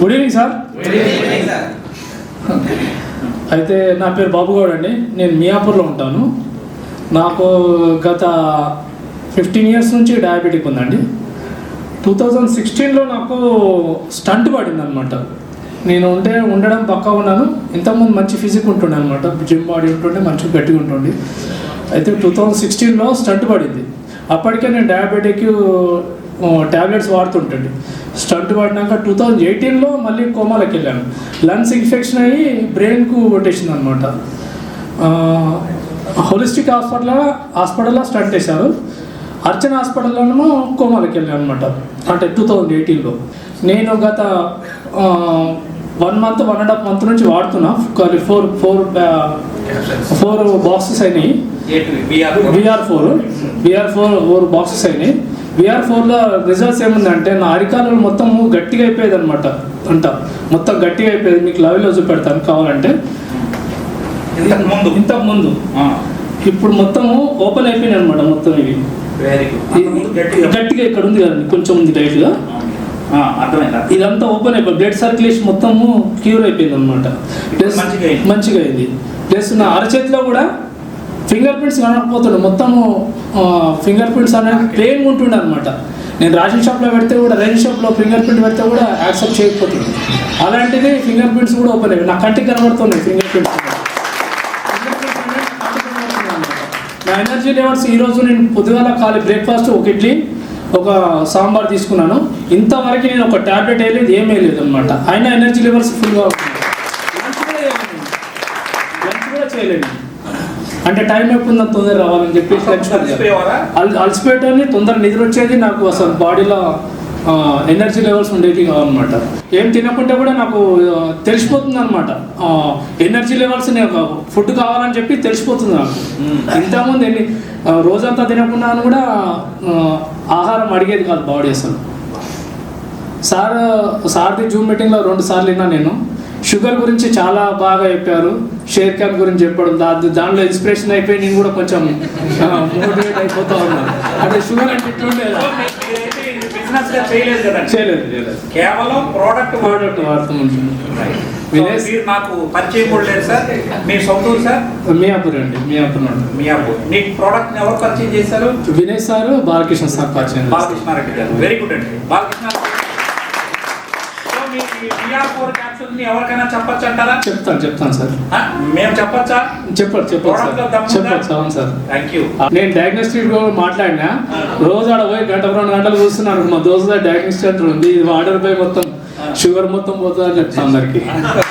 Good evening sir అయితే నా పేరు బాబు గౌడ్ అండి. నేను మియాపూర్లో ఉంటాను. నాకు గత ఫిఫ్టీన్ ఇయర్స్ నుంచి డయాబెటిక్ ఉందండి. టూ థౌజండ్ సిక్స్టీన్లో నాకు స్టంట్ పడింది అనమాట నేను ఉంటే ఉండడం పక్కా ఉన్నాను. ఇంతకుముందు మంచి ఫిజిక్ ఉంటుండే అనమాట జిమ్ బాడీ ఉంటుండే మంచిగా గట్టిగా ఉంటుండే. అయితే టూ థౌజండ్ సిక్స్టీన్లో స్టంట్ పడింది. అప్పటికే నేను డయాబెటిక్ ట్యాబ్లెట్స్ వాడుతుంటండి. స్టంట్ పడినాక టూ థౌజండ్ ఎయిటీన్లో మళ్ళీ కోమాలోకి వెళ్ళాను. లంగ్స్ ఇన్ఫెక్షన్ అయ్యి బ్రెయిన్కు కొట్టేసింది అనమాట హోలిస్టిక్ హాస్పిటల్ హాస్పిటల్లో స్టంట్ వేశారు. అర్చన హాస్పిటల్లోనేమో కోమాలోకి వెళ్ళాను అనమాట అంటే టూ థౌజండ్ ఎయిటీన్లో. నేను గత one month one and half month నుంచి వాడుతున్నా. ఫోర్ ఫోర్ ఫోర్ బాక్సెస్ అయినాయి. VR four VR four four boxes అయినాయి. విఆర్ ఫోర్లో రిజల్ట్స్ ఏముందంటే నా అరికాలు మొత్తం గట్టిగా అయిపోయేది అనమాట అంట మొత్తం గట్టిగా అయిపోయేది. మీకు లవ్లో చూపెడతాను కావాలంటే. ఇంతకు ముందు? ఇంతకు ముందు. ఇప్పుడు మొత్తము ఓపెన్ అయిపోయినాయి అనమాట మొత్తం ఇవి. గట్టిగా. ఇక్కడ ఉంది కదండి కొంచెం ఉంది టైట్గా ఇదంతా ఓపెన్ అయిపోయి బ్లడ్ సర్క్యులేషన్ మొత్తము క్యూర్ అయిపోయింది అనమాట. మంచిగా అయింది. ప్లస్ నా అరచేతిలో కూడా ఫింగర్ ప్రింట్స్ కనకపోతుండే. మొత్తము ఫింగర్ ప్రింట్స్ అనేది ప్లేన్ ఉంటుండే అనమాట నేను రేషన్ షాప్లో పెడితే కూడా రేషన్ షాప్లో ఫింగర్ ప్రింట్ పెడితే కూడా యాక్సెప్ట్ చేయకపోతుంది. అలాంటిది ఫింగర్ ప్రింట్స్ కూడా ఓపెన్ అయిపోయి నా కంటికి కనబడుతున్నాయి ఫింగర్ ప్రింట్స్. నా ఎనర్జీ లెవెల్స్ ఈరోజు నేను పొద్దుగాల ఖాళీ బ్రేక్ఫాస్ట్ ఒక ఇడ్లీ ఒక సాంబార్ తీసుకున్నాను. ఇంతవరకు నేను ఒక ట్యాబ్లెట్ వేయలేదు ఏమీ లేదు అనమాట అయినా ఎనర్జీ లెవెల్స్ ఫుల్గా చేయలేదు లంచ్ కూడా చేయలేదు అంటే టైం ఎప్పుడు తొందర రావాలని చెప్పేసి లంచ్ కూడా చేయలేదు. అలసిపోయేవారా? అల్ అలసిపోయేటోని తొందర నిద్ర వచ్చేది నాకు అసలు బాడీలో ఎనర్జీ లెవెల్స్ ఉండేవి కావన్నమాట. ఏం తినకుంటే కూడా నాకు తెలిసిపోతుంది అనమాట ఎనర్జీ లెవెల్స్ నేను ఫుడ్ కావాలని చెప్పి తెలిసిపోతుంది నాకు. ఇంతకుముందు ఎన్ని రోజంతా తినకుండా అని కూడా ఆహారం అడిగేది కాదు బాడీ అసలు. సార్ సార్ది జూమ్ మీటింగ్లో రెండు సార్లు విన్నా నేను. షుగర్ గురించి చాలా బాగా చెప్పారు. షేర్ ఖాన్ గురించి చెప్పడం దా దానిలో ఇన్స్పిరేషన్ అయిపోయి నేను కూడా కొంచెం మోటివేట్ అయిపోతా ఉన్నాను అంటే షుగర్ అంటే చేయలేదు కదండి చేయలేదు చేయలేదు. కేవలం ప్రోడక్ట్ ప్రోడక్ట్ వాడుతూ ఉంటుంది మీరు నాకు పరిచయం కూడా లేదు సార్. మీ సొంత సార్? మియాపూర్ అండి మియాపూర్ నుండి. మియాపూర్. నీకు ప్రోడక్ట్ ఎవరు పరిచయం చేశారు? వినయ్ సార్ బాలకృష్ణ సార్ పరిచయం చేశారు. బాలకృష్ణారెడ్డి గారు. వెరీ గుడ్ అండి. బాలకృష్ణ సో మీ మియాపూర్ క్యాప్సూల్ని ఎవరికైనా చెప్పొచ్చు అంటారా? చెప్తాను చెప్తాను సార్. మేము చెప్పొచ్చా? చెప్పండి చెప్పండి సార్. థ్యాంక్ యూ నేను డయాగ్నోస్టిక్ మాట్లాడినా రోజు ఆడ పోయి గంట రెండు గంటలు కూర్చున్నాను మా దోస్తు డయాగ్నోస్టిక్ సెంటర్ ఉంది ఇది వాటర్ పోయి మొత్తం షుగర్ మొత్తం పోతుంది అని చెప్తాను అందరికి.